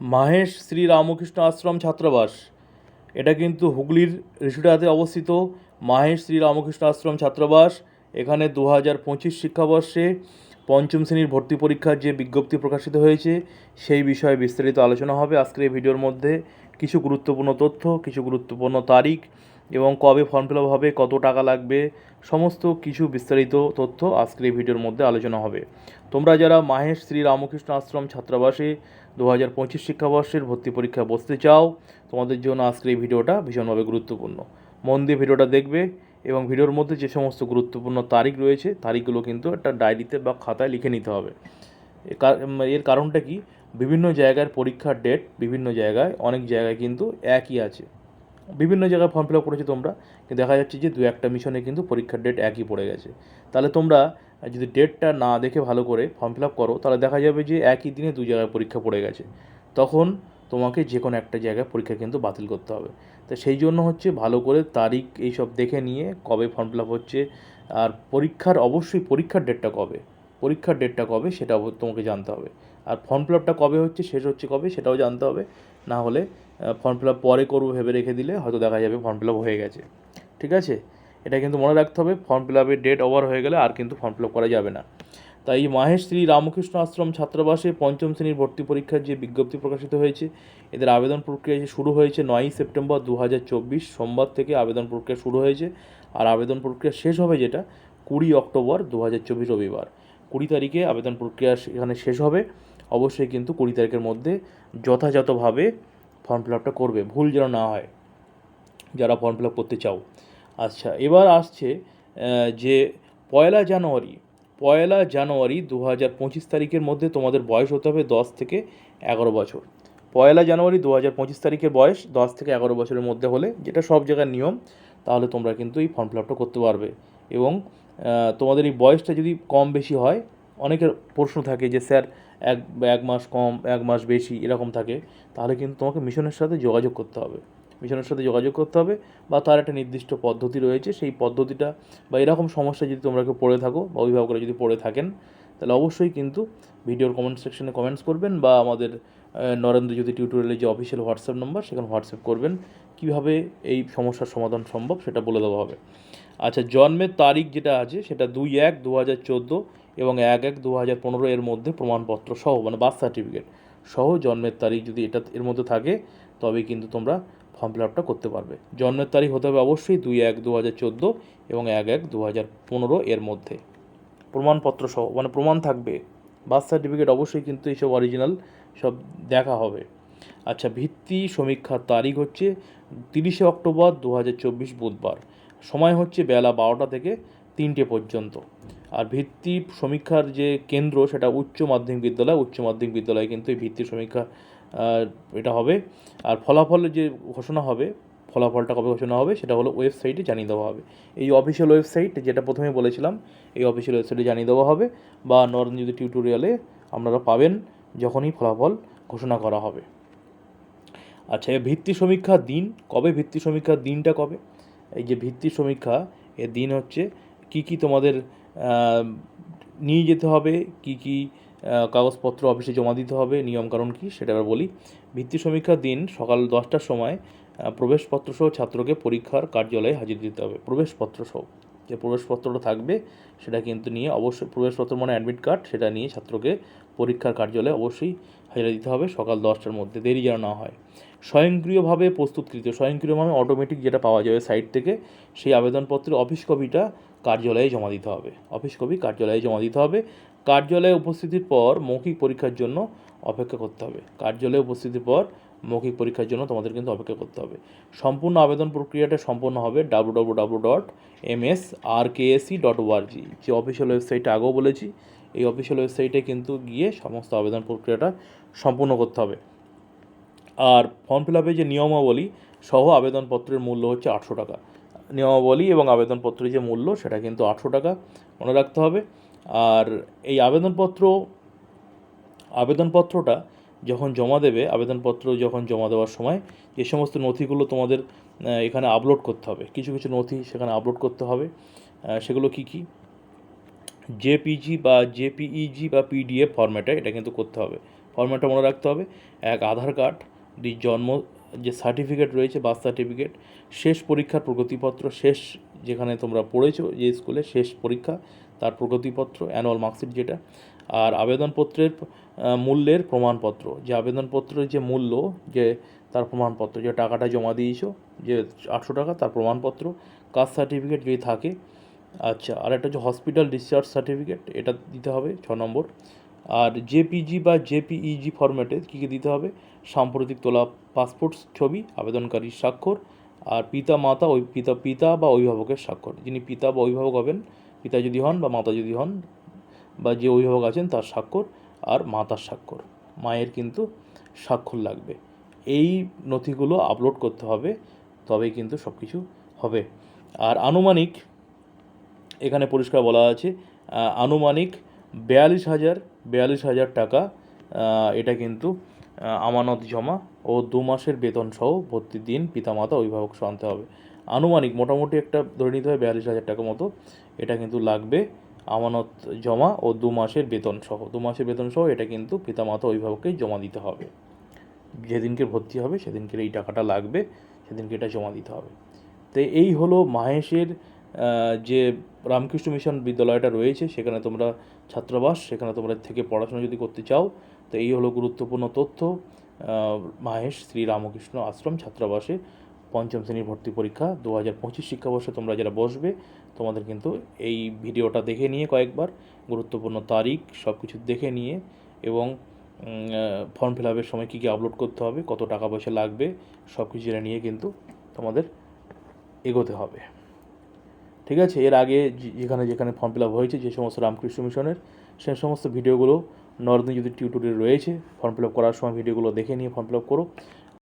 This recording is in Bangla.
মাহেশ শ্রী রামকৃষ্ণ আশ্রম ছাত্রাবাস। এটা কিন্তু হুগলির ঋষিটাতে অবস্থিত মাহেশ শ্রী রামকৃষ্ণ আশ্রম ছাত্রাবাস। এখানে দু হাজার পঁচিশ শিক্ষাবর্ষে পঞ্চম শ্রেণির ভর্তি পরীক্ষার যে বিজ্ঞপ্তি প্রকাশিত হয়েছে, সেই বিষয়ে বিস্তারিত আলোচনা হবে আজকের এই ভিডিওর মধ্যে। কিছু গুরুত্বপূর্ণ তথ্য, কিছু গুরুত্বপূর্ণ তারিখ এবং কবে ফর্ম ফিল আপ হবে, কত টাকা লাগবে, সমস্ত কিছু বিস্তারিত তথ্য আজকের এই ভিডিওর মধ্যে আলোচনা হবে। তোমরা যারা মাহেশ শ্রী রামকৃষ্ণ আশ্রম ছাত্রাবাসে দু হাজার পঁচিশ শিক্ষাবর্ষের ভর্তি পরীক্ষা বসতে চাও, তোমাদের জন্য আজকের এই ভিডিওটা ভীষণভাবে গুরুত্বপূর্ণ। মন দিয়ে ভিডিওটা দেখবে এবং ভিডিওর মধ্যে যে সমস্ত গুরুত্বপূর্ণ তারিখ রয়েছে, তারিখগুলো কিন্তু একটা ডায়েরিতে বা খাতায় লিখে নিতে হবে। এর কারণটা কি? বিভিন্ন জায়গার পরীক্ষার ডেট বিভিন্ন জায়গায়, অনেক জায়গায় কিন্তু একই আছে। বিভিন্ন জায়গায় ফর্ম ফিল আপ করেছ তোমরা। কিন্তু দেখা যাচ্ছে যে দু একটা মিশনে কিন্তু পরীক্ষার ডেট একই পড়ে গেছে। তাহলে তোমরা যদি ডেটটা না দেখে ভালো করে ফর্ম ফিল আপ করো, তাহলে দেখা যাবে যে একই দিনে দু জায়গায় পরীক্ষা পড়ে গেছে। তখন তোমাকে যে কোনো একটা জায়গায় পরীক্ষা কিন্তু বাতিল করতে হবে। তো সেই জন্য হচ্ছে ভালো করে তারিখ এইসব দেখে নিয়ে কবে ফর্ম ফিল আপ হচ্ছে, আর পরীক্ষার অবশ্যই পরীক্ষার ডেটটা কবে। পরীক্ষার ডেটটা কবে সেটা তোমাকে জানতে হবে। আর ফর্ম ফিল আপটা কবে হচ্ছে শেষ হচ্ছে কবে, সেটাও জানতে হবে। না হলে ফর্ম ফিল আপ পরে করব ভেবে রেখে দিলে হয়তো দেখা যাবে ফর্ম ফিল আপ হয়ে গেছে। ঠিক আছে? এটা কিন্তু মনে রাখতে হবে ফর্ম ফিল আপের ডেট ওভার হয়ে গেলে আর কিন্তু ফর্ম ফিল আপ করা যাবে না। তাই মাহেশ শ্রী রামকৃষ্ণ আশ্রম ছাত্রাবাসে পঞ্চম শ্রেণির ভর্তি পরীক্ষার যে বিজ্ঞপ্তি প্রকাশিত হয়েছে, এদের আবেদন প্রক্রিয়া যে শুরু হয়েছে নয়ই সেপ্টেম্বর দু হাজার চব্বিশ, সোমবার থেকে আবেদন প্রক্রিয়া শুরু হয়েছে। আর আবেদন প্রক্রিয়া শেষ হবে যেটা কুড়ি অক্টোবর দু হাজার চব্বিশ রবিবার। কুড়ি তারিখে আবেদন প্রক্রিয়া এখানে শেষ হবে। অবশ্যই কিন্তু কুড়ি তারিখের মধ্যে যথাযথভাবে ফর্ম ফিল আপটা করবে, ভুল যেন না হয়, যারা ফর্ম ফিল আপ করতে চাও। আচ্ছা এবার আসছে যে পয়লা জানুয়ারি পয়লা জানুয়ারি দু হাজার পঁচিশ তারিখের মধ্যে তোমাদের বয়স হতে হবে দশ থেকে এগারো বছর। পয়লা জানুয়ারি দু হাজার পঁচিশ তারিখের বয়স দশ থেকে এগারো বছরের মধ্যে হলে যেটা সব জায়গার নিয়ম, তাহলে তোমরা কিন্তু এই ফর্ম ফিল আপটা করতে পারবে। এবং তোমাদের এই বয়সটা যদি কম বেশি হয়, অনেকের প্রশ্ন থাকে যে, স্যার এক এক মাস কম, এক মাস বেশি এরকম থাকে, তাহলে কিন্তু তোমাকে মিশনের সাথে যোগাযোগ করতে হবে। মিশনের সাথে যোগাযোগ করতে হবে বা তার একটা নির্দিষ্ট পদ্ধতি রয়েছে, সেই পদ্ধতিটা বা এরকম সমস্যা যদি তোমরা কেউ পড়ে থাকো বা অভিভাবকরা যদি পড়ে থাকেন, তাহলে অবশ্যই কিন্তু ভিডিওর কমেন্ট সেকশনে কমেন্টস করবেন বা আমাদের নরেন্দ্র জ্যোতি টিউটোরিয়ালের যে অফিসিয়াল হোয়াটসঅ্যাপ নম্বর সেখানে হোয়াটসঅ্যাপ করবেন, কীভাবে এই সমস্যার সমাধান সম্ভব সেটা বলে দেওয়া হবে। আচ্ছা জন্মের তারিখ যেটা আছে সেটা দুই এক দু হাজার চোদ্দ এবং এক এক দু হাজার পনেরো এর মধ্যে প্রমাণপত্র সহ মানে বার্থ সার্টিফিকেট সহ জন্মের তারিখ যদি এটা এর মধ্যে থাকে, তবে কিন্তু তোমরা ফর্ম ফিল আপটা করতে পারবে। জন্মের তারিখ হতে হবে অবশ্যই দুই এক দু হাজার চোদ্দ এবং এক এক দু হাজার পনেরো এর মধ্যে। প্রমাণপত্র সহ মানে প্রমাণ থাকবে। বার্থ সার্টিফিকেট অবশ্যই কিন্তু এইসব অরিজিনাল সব দেখা হবে। আচ্ছা ভিত্তি সমীক্ষার তারিখ হচ্ছে তিরিশে অক্টোবর দু হাজার চব্বিশ বুধবার। সময় হচ্ছে বেলা বারোটা থেকে তিনটে পর্যন্ত। আর ভিত্তি সমীক্ষার যে কেন্দ্র সেটা উচ্চ মাধ্যমিক বিদ্যালয়, উচ্চ মাধ্যমিক বিদ্যালয়ে কিন্তু এই ভিত্তি সমীক্ষা এটা হবে। আর ফলাফলের যে ঘোষণা হবে, ফলাফলটা কবে ঘোষণা হবে সেটা হলো ওয়েবসাইটে জানিয়ে দেওয়া হবে। এই অফিসিয়াল ওয়েবসাইট যেটা প্রথমে বলেছিলাম, এই অফিসিয়াল ওয়েবসাইটে জানিয়ে দেওয়া হবে বা নরেন্দ্র টিউটোরিয়ালে আপনারা পাবেন যখনই ফলাফল ঘোষণা করা হবে। আচ্ছা এই ভিত্তি সমীক্ষার দিন, কবে ভিত্তি সমীক্ষার দিনটা কবে? এই যে ভিত্তি সমীক্ষা এর দিন হচ্ছে কি কি তোমাদের নিয়ে যেতে হবে, কি কি কাগজপত্র অফিসে জমা দিতে হবে, নিয়মকানুন কী সেটা এবার বলি। ভিত্তি সমীক্ষার দিন, সকাল দশটার সময় প্রবেশপত্র সহ ছাত্রকে পরীক্ষার কার্যালয়ে হাজির দিতে হবে। প্রবেশপত্র সহ, যে প্রবেশপত্রটা থাকবে সেটা কিন্তু নিয়ে অবশ্যই, প্রবেশপত্র মানে অ্যাডমিট কার্ড সেটা নিয়ে ছাত্রকে পরীক্ষার কার্যালয়ে অবশ্যই হাজিরা দিতে হবে সকাল দশটার মধ্যে, দেরি যেন না হয়। স্বয়ংক্রিয়ভাবে প্রস্তুতকৃত স্বয়ংক্রিয়ভাবে অটোমেটিক যেটা পাওয়া যাবে সাইট থেকে, সেই আবেদনপত্রের অফিস কপিটা কার্যালয়ে জমা দিতে হবে। অফিস কপি কার্যালয়ে জমা দিতে হবে। কার্যালয়ে উপস্থিতির পর মৌখিক পরীক্ষার জন্য অপেক্ষা করতে হবে। কার্যালয়ে উপস্থিতির পর মৌখিক পরীক্ষার জন্য তোমাদের কিন্তু অপেক্ষা করতে হবে। সম্পূর্ণ আবেদন প্রক্রিয়াটা সম্পন্ন হবে W W W dot M S R K AC dot ORG যে অফিসিয়াল ওয়েবসাইটটা আগেও বলেছি, এই অফিসিয়াল ওয়েবসাইটে কিন্তু গিয়ে সমস্ত আবেদন প্রক্রিয়াটা সম্পূর্ণ করতে হবে। আর ফর্ম ফিল আপের যে নিয়মাবলী, সহ আবেদনপত্রের মূল্য হচ্ছে আটশো টাকা। নিয়মাবলী এবং আবেদনপত্রের যে মূল্য সেটা কিন্তু আটশো টাকা মনে রাখতে হবে। আর এই আবেদনপত্র, আবেদনপত্রটা যখন জমা দেবে, আবেদনপত্র যখন জমা দেওয়ার সময় যে সমস্ত নথিগুলো তোমাদের এখানে আপলোড করতে হবে, কিছু কিছু নথি সেখানে আপলোড করতে হবে। সেগুলো কি কি? জেপিজি বা জেপিইজি বা পিডিএফ ফর্ম্যাটে এটা কিন্তু করতে হবে। ফর্ম্যাটটা মনে রাখতে হবে। এক আধার কার্ড দুই জন্ম যে সার্টিফিকেট রয়েছে বার্থ সার্টিফিকেট শেষ পরীক্ষার প্রগতিপত্র, শেষ যেখানে তোমরা পড়েছো যে স্কুলে শেষ পরীক্ষা, তার প্রগতিপত্র অ্যানুয়াল মার্কশিট যেটা, আর আবেদনপত্রের মূল্যের প্রমাণপত্র। যে আবেদনপত্রের যে মূল্য, যে তার প্রমাণপত্র, যে টাকাটা জমা দিয়েছ, যে আটশো টাকা, তার প্রমাণপত্র, কাস্ট সার্টিফিকেট যদি থাকে আচ্ছা আর একটা হচ্ছে হসপিটাল ডিসচার্জ সার্টিফিকেট এটা দিতে হবে, ছ নম্বর। আর জেপিজি বা জেপিইজি ফরম্যাটে কী কী দিতে হবে? সাম্প্রতিক তোলা পাসপোর্ট ছবি আবেদনকারীর স্বাক্ষর, আর পিতা, মাতা, ওই পিতা পিতা বা অভিভাবকের স্বাক্ষর। যিনি পিতা বা অভিভাবক হবেন, পিতা যদি হন বা মাতা যদি হন, বা যে অভিভাবক আছেন তার স্বাক্ষর আর মাতার স্বাক্ষর। মায়ের কিন্তু স্বাক্ষর লাগবে। এই নথিগুলো আপলোড করতে হবে, তবেই কিন্তু সব কিছু হবে। আর আনুমানিক, এখানে পরিষ্কার বলা আছে আনুমানিক বিয়াল্লিশ হাজার বিয়াল্লিশ হাজার টাকা এটা কিন্তু আমানত জমা ও দু মাসের বেতন সহ ভর্তির দিন পিতামাতা অভিভাবক আনতে হবে। আনুমানিক মোটামুটি একটা ধরে নিতে হবে বিয়াল্লিশ হাজার টাকা মতো, এটা কিন্তু লাগবে আমানত জমা ও দু মাসের বেতন সহ। দু মাসের বেতন সহ এটা কিন্তু পিতামাতা অভিভাবককে জমা দিতে হবে। যেদিনকে ভর্তি হবে সেদিনকে এই টাকাটা লাগবে, সেদিনকে এটা জমা দিতে হবে। তো এই হলো মাহেশের যে রামকৃষ্ণ মিশন বিদ্যালয়টা রয়েছে, সেখানে তোমরা ছাত্রাবাস, সেখানে তোমরা থেকে পড়াশোনা যদি করতে চাও, তো এই হলো গুরুত্বপূর্ণ তথ্য। মাহেশ শ্রী রামকৃষ্ণ আশ্রম ছাত্রাবাসে পঞ্চম শ্রেণির ভর্তি পরীক্ষা দু হাজার পঁচিশ শিক্ষাবর্ষে তোমরা যারা বসবে, তোমাদের কিন্তু এই ভিডিওটা দেখে নিয়ে কয়েকবার, গুরুত্বপূর্ণ তারিখ সব কিছু দেখে নিয়ে এবং ফর্ম ফিল আপের সময় কী কী আপলোড করতে হবে, কত টাকা পয়সা লাগবে সব কিছু জেনে নিয়ে কিন্তু তোমাদের এগোতে হবে। ঠিক আছে? এর আগে যেখানে যেখানে ফর্ম ফিল আপ হয়েছে, যে সমস্ত রামকৃষ্ণ মিশনের, সে সমস্ত ভিডিওগুলো নর্দিন যদি টিউটোরিয়াল রয়েছে ফর্ম ফিল আপ করার সময় ভিডিওগুলো দেখে নিয়ে ফর্ম ফিল আপ করো।